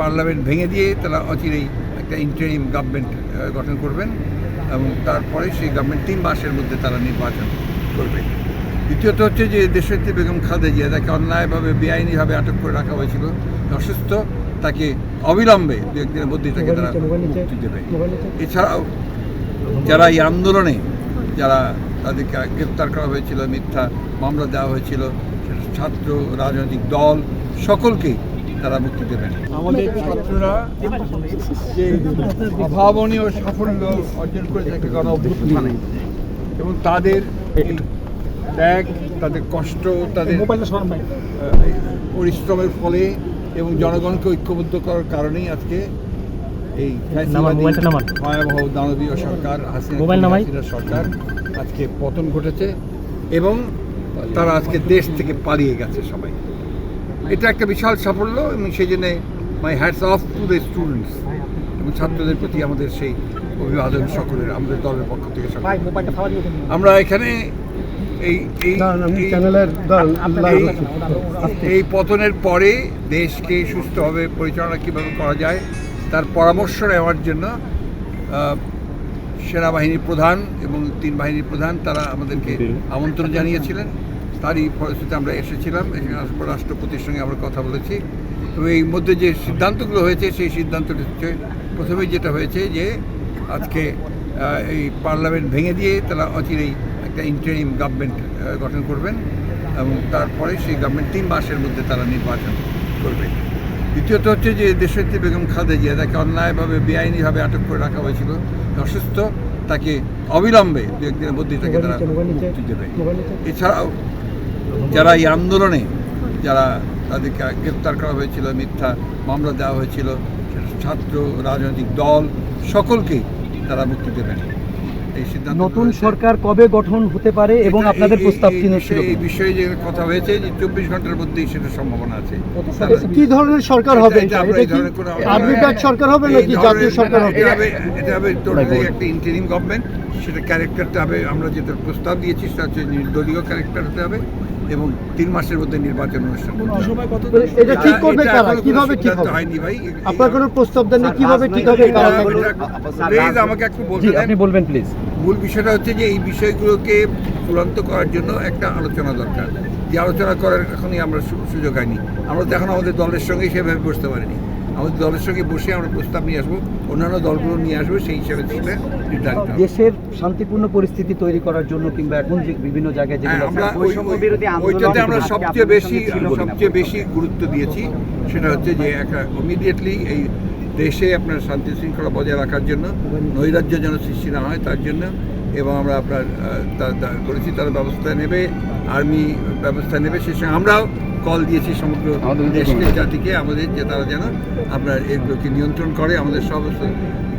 Parliament ভেঙে দিয়ে তারা অচিরেই একটা ইন্টারিম গভর্নমেন্ট গঠন করবেন এবং তারপরে সেই গভর্নমেন্ট তিন মাসের মধ্যে তারা নির্বাচন করবে। দ্বিতীয়ত হচ্ছে যে দেশনেত্রী বেগম খালেদা জিয়া তাকে অন্যায়ভাবে বেআইনিভাবে আটক করে রাখা হয়েছিল। অসুস্থ তাকে অবিলম্বে দু একদিনের মধ্যেই তাকে তারা মুক্তি দেবে। এছাড়াও যারা এই আন্দোলনে যারা তাদেরকে গ্রেপ্তার করা হয়েছিল মিথ্যা মামলা দেওয়া হয়েছিল ছাত্র রাজনৈতিক দল সকলকেই তারা মুক্তি দেবেন। আমাদের ছাত্ররা যে অভাবনীয় সাফল্য অর্জন করে থাকে গণ অভ্যুত্থানে এবং তাদের ত্যাগ তাদের কষ্ট তাদের পরিশ্রমের ফলে এবং জনগণকে ঐক্যবদ্ধ করার কারণেই আজকে এই। ভয়াবহ দানবীয় সরকার হাসিনা সরকার আজকে পতন ঘটেছে এবং তারা আজকে দেশ থেকে পালিয়ে গেছে সবাই। এটা একটা বিশাল সাফল্য এবং সেই জন্যে my hats off to the students এবং ছাত্রদের প্রতি আমাদের সেই অভিবাদন সকলের আমাদের দলের পক্ষ থেকে আমরা এখানে এই এই পতনের পরে দেশকে সুস্থভাবে পরিচালনা কীভাবে করা যায় তার পরামর্শ নেওয়ার জন্য সেনাবাহিনীর প্রধান এবং তিন বাহিনীর প্রধান তারা আমাদেরকে আমন্ত্রণ জানিয়েছিলেন তারই ফলশ্রুতিতে আমরা এসেছিলাম, এখানে আসার পর রাষ্ট্রপতির সঙ্গে আমরা কথা বলেছি। এবং এই মধ্যে যে সিদ্ধান্তগুলো হয়েছে, সেই সিদ্ধান্তটি হচ্ছে প্রথমে যেটা হয়েছে যে, আজকে এই পার্লামেন্ট ভেঙে দিয়ে তারা অচিরেই একটা ইন্টারিম গভর্নমেন্ট গঠন করবেন এবং তারপরে সেই গভর্নমেন্ট তিন মাসের মধ্যে তারা নির্বাচন করবে। দ্বিতীয়ত হচ্ছে যে দেশনেত্রী বেগম খালেদা জিয়া, তাকে অন্যায়ভাবে, বেআইনিভাবে আটক করে রাখা হয়েছিল। অসুস্থ, তাকে অবিলম্বে দু একদিনের মধ্যেই তাকে তারা মুক্তি দেবে। এছাড়াও যারা এই আন্দোলনে যারা তাদেরকে গ্রেপ্তার করা হয়েছিল মিথ্যা মামলা দেওয়া হয়েছিল ছাত্র রাজনৈতিক দল সকলকেই তারা মুক্তি দেবেন। এই সিদ্ধান্ত নতুন সরকার কবে গঠন হতে পারে এবং আপনাদের প্রস্তাব কি বিষয়ে- এই বিষয়ে যে কথা হয়েছে যে চব্বিশ ঘণ্টার মধ্যেই সেটা সম্ভাবনা আছে। কি ধরনের সরকার হবে? কোনো- সরকার হবে নাকি জাতীয় সরকার হবে? এটা হবে টোটালি একটা ইন্টারিম গভর্নমেন্ট সেটা ক্যারেক্টারটা হবে আমরা যেটা প্রস্তাব দিয়েছি সেটা হচ্ছে নির্দলীয় ক্যারেক্টার হতে হবে। এবং তিন মাসের মধ্যে নির্বাচন অনুষ্ঠান এটা ঠিক করবে কারা? কীভাবে ঠিক হবে? হয়নি ভাই। আপনার কোনো প্রস্তাব দেন কীভাবে ঠিক হবে থাকবে? এটা- প্লিজ আমাকে একটু বলতে আপনি বলবেন প্লিজ। মূল বিষয়টা হচ্ছে যে এই বিষয়গুলোকে চূড়ান্ত করার জন্য একটা আলোচনা দরকার। যে আলোচনা করার এখনই আমরা সুযোগ হয়নি। আমরা তো এখন আমাদের দলের সঙ্গে সেভাবে বসতে পারিনি। আমাদের দলের সঙ্গে বসে আমরা প্রস্তাব নিয়ে আসব। অন্যান্য দলগুলো নিয়ে আসব সেই হিসাবে সেটা নির্ধারিত দেশের শান্তিপূর্ণ পরিস্থিতি তৈরি করার জন্য কিংবা এখন যে বিভিন্ন জায়গায় হ্যাঁ, বিরোধী আন্দোলন ওইটাতে আমরা সবচেয়ে বেশি? সবচেয়ে বেশি গুরুত্ব দিয়েছি। সেটা হচ্ছে যে একটা ইমিডিয়েটলি এই দেশে আপনার শান্তি শৃঙ্খলা বজায় রাখার জন্য নৈরাজ্য যেন সৃষ্টি না হয় তার জন্য এবং আমরা আপনার করেছি তারা ব্যবস্থা নেবে আর্মি ব্যবস্থা নেবে সে সঙ্গে আমরাও কল দিয়েছি সমগ্র দেশকে জাতিকে আমাদের যে তারা যেন আপনার এগুলোকে নিয়ন্ত্রণ করে আমাদের সমস্ত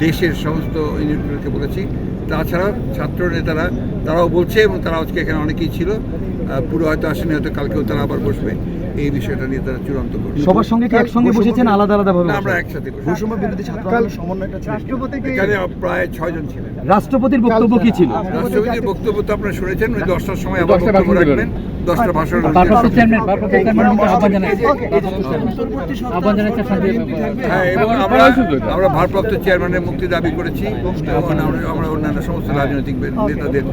দেশের সমস্ত ইউনিটগুলোকে বলেছি। তাছাড়া ছাত্র নেতারা তারাও বলছে এবং তারা আজকে এখানে অনেকেই ছিল। পুরো হয়তো আসেনি হয়তো কালকেও তারা আবার বসবে। এই বিষয়টা নিয়ে তারা চূড়ান্ত করবে সবার সঙ্গে কি একসঙ্গে বসেছেন? আলাদা আলাদা ভাবে না, আমরা একসাথে বসে বৈষম্য বিরোধী ছাত্র আন্দোলন সমন্বয়টা ছিল। রাষ্ট্রপতি এখানে প্রায় ছয়জন ছিলেন। রাষ্ট্রপতির বক্তব্য কি ছিল? রাষ্ট্রপতির বক্তব্য তো আপনারা শুনেছেন উনি দশটার সময় আবার বক্তব্য রাখবেন। দশটা ভাষণ ভারপ্রাপ্ত চেয়ারম্যান ভারপ্রাপ্ত চেয়ারম্যান আহ্বান জানাচ্ছেন আহ্বান জানাচ্ছেন শান্তি হ্যাঁ এবং আমরা আমরা ভারপ্রাপ্ত চেয়ারম্যানের মুক্তি দাবি করেছি। এবং আমরা আমরা অন্যান্য সমস্ত রাজনৈতিক নেতাদের